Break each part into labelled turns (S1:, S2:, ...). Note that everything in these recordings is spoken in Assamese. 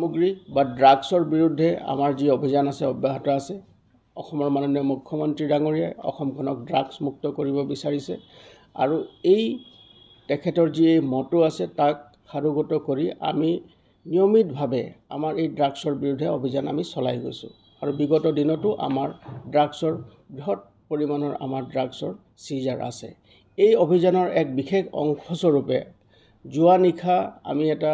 S1: সামগ্ৰী বা ড্ৰাগছৰ বিৰুদ্ধে আমাৰ যি অভিযান আছে অব্যাহত আছে অসমৰ মাননীয় মুখ্যমন্ত্ৰী ডাঙৰীয়াই অসমখনক ড্ৰাগছ মুক্ত কৰিব বিচাৰিছে আৰু এই তেখেতৰ যি এই মটো আছে তাক সাৰোগত কৰি আমি নিয়মিতভাৱে আমাৰ এই ড্ৰাগছৰ বিৰুদ্ধে অভিযান আমি চলাই গৈছোঁ। আৰু বিগত দিনতো আমাৰ ড্ৰাগছৰ বৃহৎ পৰিমাণৰ আমাৰ ড্ৰাগছৰ চিজাৰ আছে। এই অভিযানৰ এক বিশেষ অংশস্বৰূপে যোৱা নিশা আমি এটা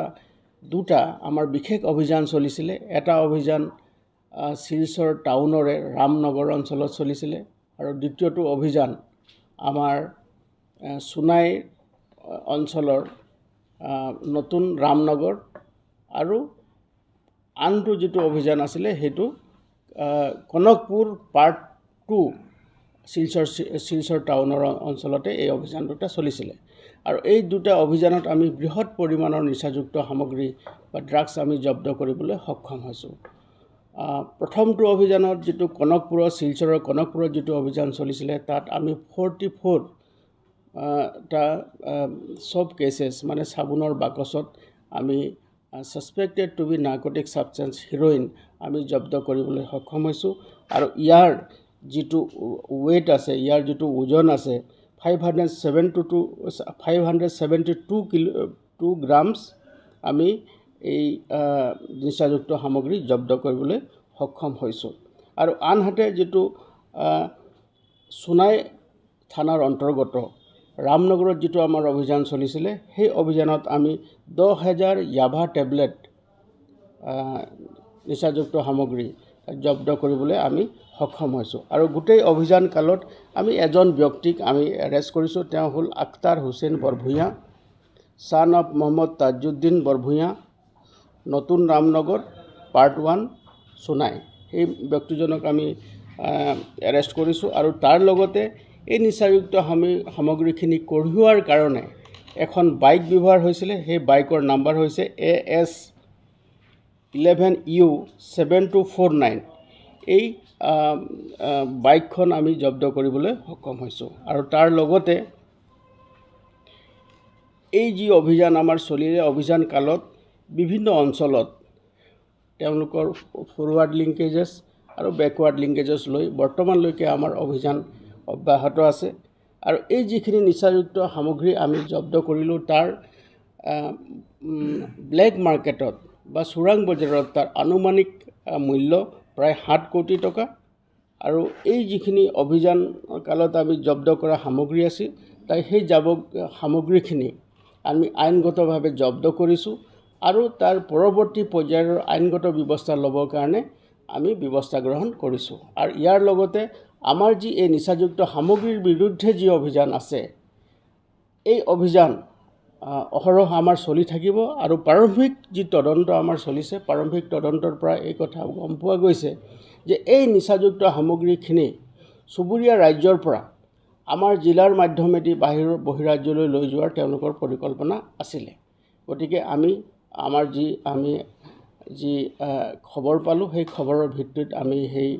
S1: দুটা আমাৰ বিশেষ অভিযান চলিছিলে। এটা অভিযান শিলচৰ টাউনৰে ৰামনগৰ অঞ্চলত চলিছিলে আৰু দ্বিতীয়টো অভিযান আমাৰ সোণাই অঞ্চলৰ নতুন ৰামনগৰ আৰু আনটো যিটো অভিযান আছিলে সেইটো কনকপুৰ পাৰ্ট টু শিলচৰ শিলচৰ টাউনৰ অঞ্চলতে এই অভিযান দুটা চলিছিলে। আৰু এই দুটা অভিযানত আমি বৃহৎ পৰিমাণৰ নিচাযুক্ত সামগ্ৰী বা ড্ৰাগছ আমি জব্দ কৰিবলৈ সক্ষম হৈছোঁ। প্ৰথমটো অভিযানত যিটো কনকপুৰৰ শিলচৰৰ কনকপুৰত যিটো অভিযান চলিছিলে তাত আমি ফৰ্টি ফ'ৰ টা চব কেছেছ মানে চাবোনৰ বাকচত আমি suspected to be narcotic substance heroin আমি জব্দ কৰিবলৈ সক্ষম হৈছোঁ। আৰু ইয়াৰ যিটো ৱেইট আছে ইয়াৰ যিটো ওজন আছে five hundred seven two five hundred seventy two kilo two grams আমি এই নিচাযুক্ত সামগ্ৰী জব্দ কৰিবলৈ সক্ষম হৈছোঁ। আৰু আনহাতে যিটো সোণাই থানাৰ অন্তৰ্গত ৰামনগৰত যিটো আমাৰ অভিযান চলিছিলে সেই অভিযানত আমি দহ হেজাৰ য়াভা টেবলেট নিচাযুক্ত সামগ্ৰী জব্দ কৰিবলৈ আমি সক্ষম হৈছোঁ। আৰু গোটেই অভিযান কালত আমি এজন ব্যক্তিক আমি এৰেষ্ট কৰিছোঁ। তেওঁ হ'ল Akhtar Hussain Borbhuyan son of Mohammed Tajuddin Borbhuyan Natun Ramnagar part one Sonai সেই ব্যক্তিজনক আমি এৰেষ্ট কৰিছোঁ। আৰু তাৰ লগতে এই নিচাযুক্ত সামি সামগ্ৰীখিনি কঢ়িওৱাৰ কাৰণে এখন বাইক ব্যৱহাৰ হৈছিলে। সেই বাইকৰ নাম্বাৰ হৈছে A S eleven U seven two four nine. এই বাইকখন আমি জব্দ কৰিবলৈ সক্ষম হৈছোঁ। আৰু তাৰ লগতে এই যি অভিযান আমাৰ চলিলে অভিযান কালত বিভিন্ন অঞ্চলত তেওঁলোকৰ ফৰৱাৰ্ড লিংকেজেছ আৰু বেকৱাৰ্ড লিংকেজেছ লৈ বৰ্তমানলৈকে আমাৰ অভিযান অব্যাহত আছে। আৰু এই যিখিনি নিচাযুক্ত সামগ্ৰী আমি জব্দ কৰিলোঁ তাৰ ব্লেক মাৰ্কেটত বা চোৰাং বজাৰত তাৰ আনুমানিক মূল্য প্ৰায় সাত কোটি টকা। আৰু এই যিখিনি অভিযান কালত আমি জব্দ কৰা সামগ্ৰী আছিল তাই সেই যাব সামগ্ৰীখিনি আমি আইনগতভাৱে জব্দ কৰিছোঁ আৰু তাৰ পৰৱৰ্তী পৰ্যায়ৰ আইনগত ব্যৱস্থা ল'বৰ কাৰণে আমি ব্যৱস্থা গ্ৰহণ কৰিছোঁ। আৰু ইয়াৰ লগতে আমাৰ যি এই নিচাযুক্ত সামগ্ৰীৰ বিৰুদ্ধে যি অভিযান আছে এই অভিযান অহৰহ আমাৰ চলি থাকিব আৰু প্ৰাৰম্ভিক যি তদন্ত আমাৰ চলিছে প্ৰাৰম্ভিক তদন্তৰ পৰা এই কথা গম পোৱা গৈছে যে এই নিচাযুক্ত সামগ্ৰীখিনি চুবুৰীয়া ৰাজ্যৰ পৰা আমাৰ জিলাৰ মাধ্যমেদি বাহিৰৰ বহিৰাজ্যলৈ লৈ যোৱাৰ তেওঁলোকৰ পৰিকল্পনা আছিলে। গতিকে আমি আমাৰ যি আমি যি খবৰ পালোঁ সেই খবৰৰ ভিত্তিত আমি সেই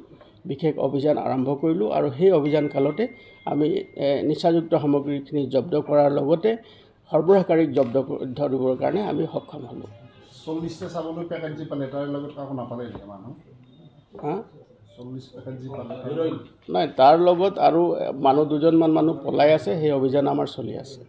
S1: বিশেষ অভিযান আৰম্ভ কৰিলোঁ আৰু সেই অভিযান কালতে আমি নিচাযুক্ত সামগ্ৰীখিনি জব্দ কৰাৰ লগতে সৰবৰাহকাৰীক জব্দ ধৰিবৰ কাৰণে আমি সক্ষম হ'লোঁ।
S2: চল্লিছটা চাবলৈ পেকেট যি পালে তাৰে লগত কাকো নাপালে মানুহ।
S1: হা? নাই তাৰ লগত আৰু মানুহ দুজনমান মানুহ পলাই আছে সেই অভিযান আমাৰ চলি আছে।